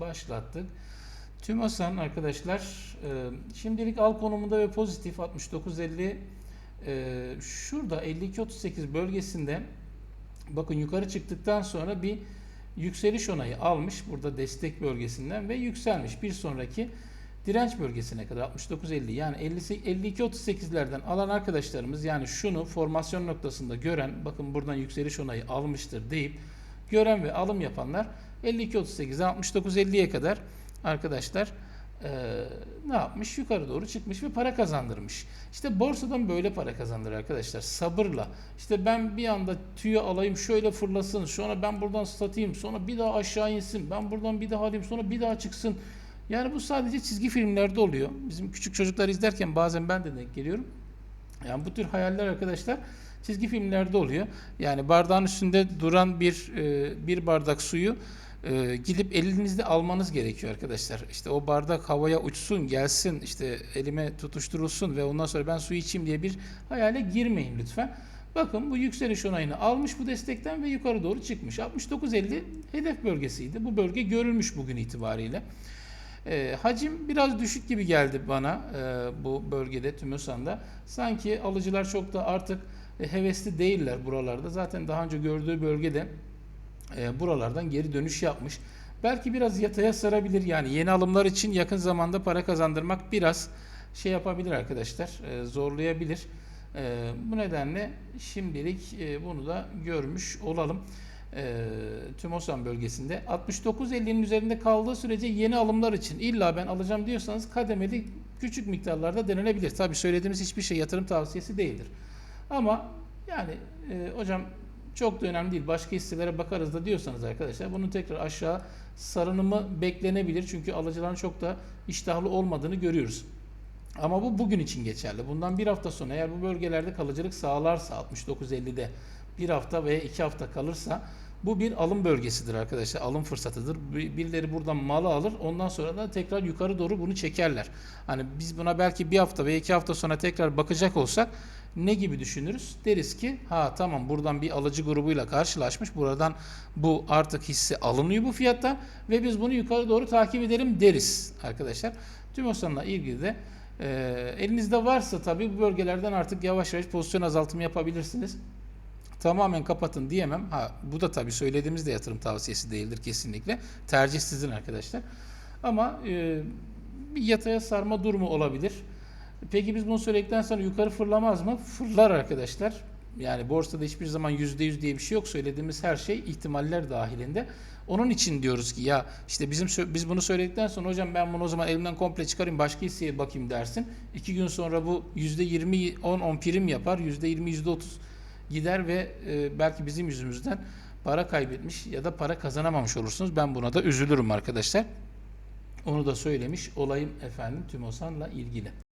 başlattık. TÜMASAN arkadaşlar e, şimdilik al konumunda ve pozitif 6950 e, şurada 5238 bölgesinde bakın yukarı çıktıktan sonra bir yükseliş onayı almış burada destek bölgesinden ve yükselmiş. Bir sonraki direnç bölgesine kadar 69.50 yani 50 52.38'lerden alan arkadaşlarımız yani şunu formasyon noktasında gören bakın buradan yükseliş onayı almıştır deyip gören ve alım yapanlar 52.38'den 69.50'ye kadar arkadaşlar eee, ne yapmış? Yukarı doğru çıkmış ve para kazandırmış. İşte borsadan böyle para kazandır arkadaşlar. Sabırla. İşte ben bir anda tüyü alayım şöyle fırlasın. Sonra ben buradan satayım. Sonra bir daha aşağı insin. Ben buradan bir daha alayım. Sonra bir daha çıksın. Yani bu sadece çizgi filmlerde oluyor. Bizim küçük çocuklar izlerken bazen ben de denk geliyorum. Yani bu tür hayaller arkadaşlar çizgi filmlerde oluyor. Yani bardağın üstünde duran bir e, bir bardak suyu e, gidip elinizde almanız gerekiyor arkadaşlar. İşte o bardak havaya uçsun, gelsin, işte elime tutuşturulsun ve ondan sonra ben suyu içeyim diye bir hayale girmeyin lütfen. Bakın bu yükseliş onayını almış bu destekten ve yukarı doğru çıkmış. 69.50 hedef bölgesiydi. Bu bölge görülmüş bugün itibariyle. E, hacim biraz düşük gibi geldi bana e, bu bölgede TÜMÖSAN'da. Sanki alıcılar çok da artık e, hevesli değiller buralarda. Zaten daha önce gördüğü bölgede e, buralardan geri dönüş yapmış. Belki biraz yataya sarabilir yani yeni alımlar için yakın zamanda para kazandırmak biraz şey yapabilir arkadaşlar e, zorlayabilir. E, bu nedenle şimdilik e, bunu da görmüş olalım. E, Tümosan bölgesinde 69.50'nin üzerinde kaldığı sürece yeni alımlar için illa ben alacağım diyorsanız kademeli küçük miktarlarda denenebilir. Tabi söylediğimiz hiçbir şey yatırım tavsiyesi değildir. Ama yani e, hocam çok da önemli değil. Başka hisselere bakarız da diyorsanız arkadaşlar bunun tekrar aşağı sarınımı beklenebilir. Çünkü alıcıların çok da iştahlı olmadığını görüyoruz. Ama bu bugün için geçerli. Bundan bir hafta sonra eğer bu bölgelerde kalıcılık sağlarsa 69.50'de bir hafta veya iki hafta kalırsa bu bir alım bölgesidir arkadaşlar. Alım fırsatıdır. Bir- Birileri buradan malı alır. Ondan sonra da tekrar yukarı doğru bunu çekerler. Hani biz buna belki bir hafta veya iki hafta sonra tekrar bakacak olsak ne gibi düşünürüz? Deriz ki ha tamam buradan bir alıcı grubuyla karşılaşmış. Buradan bu artık hisse alınıyor bu fiyatta ve biz bunu yukarı doğru takip edelim deriz arkadaşlar. TÜMOSAN'la ilgili de e, elinizde varsa tabii bu bölgelerden artık yavaş yavaş pozisyon azaltımı yapabilirsiniz. Tamamen kapatın diyemem. Ha bu da tabii söylediğimiz de yatırım tavsiyesi değildir kesinlikle. Tercih sizin arkadaşlar. Ama e, bir yataya sarma durumu olabilir. Peki biz bunu söyledikten sonra yukarı fırlamaz mı? Fırlar arkadaşlar. Yani borsada hiçbir zaman %100 diye bir şey yok. Söylediğimiz her şey ihtimaller dahilinde. Onun için diyoruz ki ya işte bizim biz bunu söyledikten sonra hocam ben bunu o zaman elimden komple çıkarayım başka hisseye bakayım dersin. İki gün sonra bu %20 10 10 prim yapar. %20 %30 gider ve e, belki bizim yüzümüzden para kaybetmiş ya da para kazanamamış olursunuz. Ben buna da üzülürüm arkadaşlar. Onu da söylemiş olayım efendim TÜMOSAN'la ilgili.